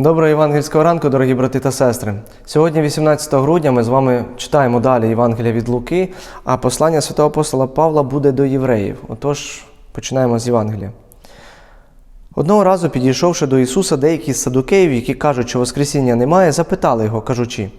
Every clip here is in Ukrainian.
Доброго євангельського ранку, дорогі брати та сестри. Сьогодні, 18 грудня, ми з вами читаємо далі Євангелія від Луки, а послання святого апостола Павла буде до євреїв. Отож, починаємо з Євангелія. Одного разу, підійшовши до Ісуса, деякі з садукеїв, які кажуть, що Воскресіння немає, запитали його, кажучи: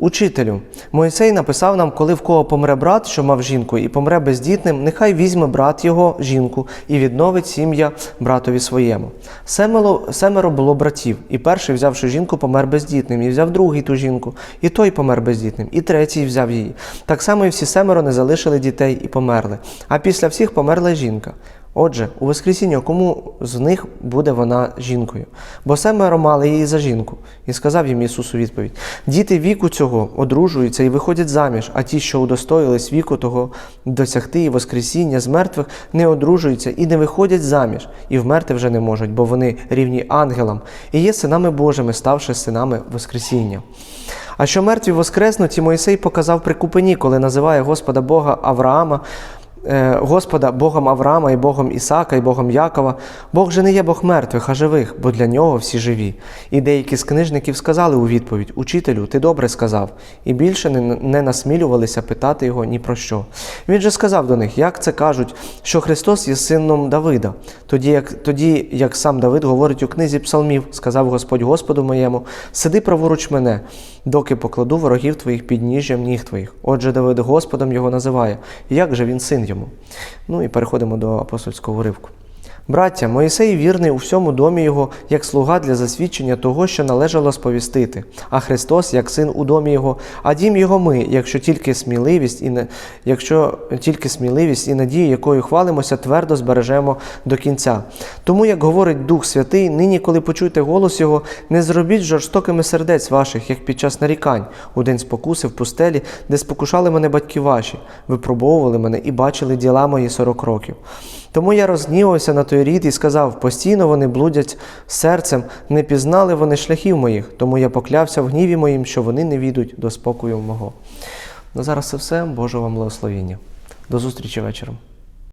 Учителю, Мойсей написав нам, коли в кого помре брат, що мав жінку, і помре бездітним, нехай візьме брат його жінку і відновить сім'я братові своєму. Семеро, семеро було братів, і перший, взявши жінку, помер бездітним, і взяв другий ту жінку, і той помер бездітним, і третій взяв її. Так само і всі семеро не залишили дітей і померли. А після всіх померла жінка. Отже, у Воскресіння кому з них буде вона жінкою? Бо семеро мали її за жінку. І сказав їм Ісус у відповідь: Діти віку цього одружуються і виходять заміж, а ті, що удостоїлись віку того досягти і Воскресіння з мертвих, не одружуються і не виходять заміж, і вмерти вже не можуть, бо вони рівні ангелам, і є синами Божими, ставши синами Воскресіння. А що мертві воскреснуть, і Мойсей показав при купині, коли називає Господа Бога Авраама, Господа Богом Авраама і Богом Ісака, і Богом Якова. Бог же не є Бог мертвих, а живих, бо для нього всі живі. І деякі з книжників сказали у відповідь: Учителю, ти добре сказав, і більше не, не насмілювалися питати його ні про що. Він же сказав до них, як це кажуть, що Христос є сином Давида. Тоді як, тоді, як сам Давид говорить у книзі Псалмів, сказав Господь Господу моєму: Сиди праворуч мене, доки покладу ворогів твоїх під ніжжям ніг твоїх. Отже, Давид Господом його називає. Як же він син йому? Ну і переходимо до апостольського уривку. Браття, Моїсей вірний у всьому домі його, як слуга для засвідчення того, що належало сповістити, а Христос як син у домі його, а дім його ми, якщо тільки сміливість і не, якщо тільки сміливість і надію, якою хвалимося, твердо збережемо до кінця. Тому, як говорить Дух Святий, нині, коли почуєте голос Його, не зробіть жорстокими сердець ваших, як під час нарікань, у день спокуси в пустелі, де спокушали мене батьки ваші, випробовували мене і бачили діла мої сорок років. Тому я розгнівався на той рід і сказав: постійно вони блудять серцем, не пізнали вони шляхів моїх, тому я поклявся в гніві моїм, що вони не війдуть до спокою мого. Ну зараз це все. Божого вам благословіння. До зустрічі вечором.